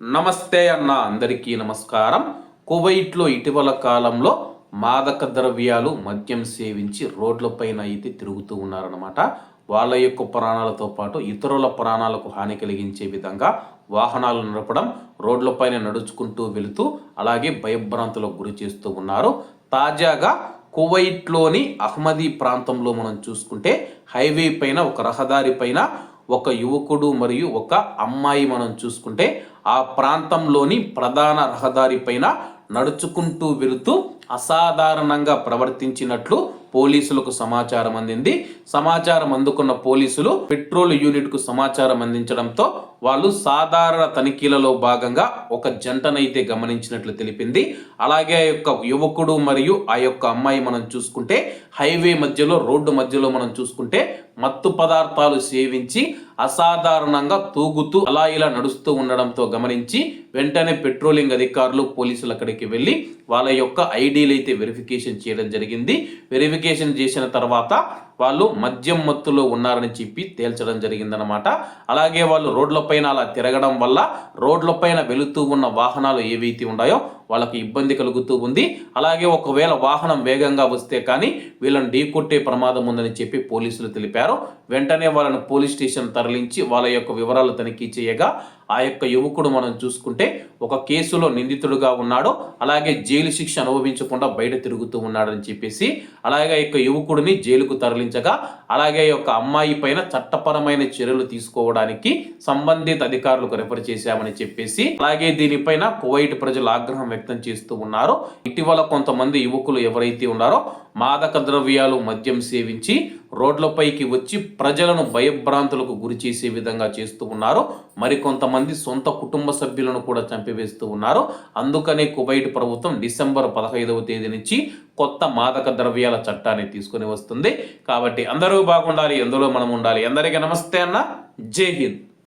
నమస్తే అన్న అందరికీ నమస్కారం. కువైట్లో ఇటీవల కాలంలో మాదక ద్రవ్యాలు మద్యం సేవించి రోడ్లపైన అయితే తిరుగుతూ ఉన్నారన్నమాట. వాళ్ళ యొక్క ప్రాణాలతో పాటు ఇతరుల ప్రాణాలకు హాని కలిగించే విధంగా వాహనాలు నడపడం రోడ్లపైన నడుచుకుంటూ వెళుతూ అలాగే భయభ్రాంతులకు గురి చేస్తూ ఉన్నారు. తాజాగా కువైట్లోని అహ్మదీ ప్రాంతంలో మనం చూసుకుంటే హైవే పైన ఒక రహదారి పైన ఒక యువకుడు మరియు ఒక అమ్మాయి మనం చూసుకుంటే ఆ ప్రాంతంలోని ప్రధాన రహదారి పైన నడుచుకుంటూ వెళుతూ అసాధారణంగా ప్రవర్తించినట్లు పోలీసులకు సమాచారం అందింది. సమాచారం అందుకున్న పోలీసులు పెట్రోల్ యూనిట్కు సమాచారం అందించడంతో వాళ్ళు సాధారణ తనిఖీలలో భాగంగా ఒక జంటనైతే గమనించినట్లు తెలిపింది. అలాగే ఆ యొక్క యువకుడు మరియు ఆ యొక్క అమ్మాయి మనం చూసుకుంటే హైవే మధ్యలో రోడ్డు మధ్యలో మనం చూసుకుంటే మత్తు పదార్థాలు సేవించి అసాధారణంగా తూగుతూ అలా ఇలా నడుస్తూ ఉండడంతో గమనించి వెంటనే పెట్రోలింగ్ అధికారులు పోలీసులు అక్కడికి వెళ్ళి వాళ్ళ యొక్క ఐడీలు అయితే వెరిఫికేషన్ చేయడం జరిగింది. వెరిఫికేషన్ చేసిన తర్వాత వాళ్ళు మద్యం మత్తులో ఉన్నారని చెప్పి తేల్చడం జరిగిందనమాట అలాగే వాళ్ళు రోడ్లపైన అలా తిరగడం వల్ల రోడ్లపైన వెళుతూ ఉన్న వాహనాలు ఏవైతే ఉన్నాయో వాళ్ళకి ఇబ్బంది కలుగుతూ ఉంది. అలాగే ఒకవేళ వాహనం వేగంగా వస్తే కానీ వీళ్ళని ఢీకొట్టే ప్రమాదం ఉందని చెప్పి పోలీసులు తెలిపారు. వెంటనే వాళ్ళని పోలీస్ స్టేషన్ తరలించి వాళ్ళ యొక్క వివరాలు తనిఖీ చేయగా ఆ యొక్క యువకుడు మనం చూసుకుంటే ఒక కేసులో నిందితుడుగా ఉన్నాడు. అలాగే జైలు శిక్ష అనుభవించకుండా బయట తిరుగుతూ ఉన్నాడని చెప్పేసి అలాగే ఆ యొక్క యువకుడిని జైలుకు తరలించగా అలాగే యొక్క అమ్మాయి పైన చట్టపరమైన చర్యలు తీసుకోవడానికి సంబంధిత అధికారులకు రెఫర్ చేశామని చెప్పేసి అలాగే దీనిపైన కువైట్ ప్రజలు ఆగ్రహం వ్యక్తం చేస్తూ ఉన్నారు. ఇటీవల కొంతమంది యువకులు ఎవరైతే ఉన్నారో మాదక ద్రవ్యాలు మద్యం సేవించి రోడ్లపైకి వచ్చి ప్రజలను భయభ్రాంతులకు గురి చేసే విధంగా చేస్తూ ఉన్నారు. మరికొంతమంది సొంత కుటుంబ సభ్యులను కూడా చంపివేస్తూ ఉన్నారు. అందుకనే కువైట్ ప్రభుత్వం డిసెంబర్ పదహైదవ తేదీ నుంచి కొత్త మాదక ద్రవ్యాల చట్టాన్ని తీసుకొని వస్తుంది. కాబట్టి అందరూ బాగుండాలి ఎందులో మనం ఉండాలి. అందరికీ నమస్తే అన్న. జై హింద్.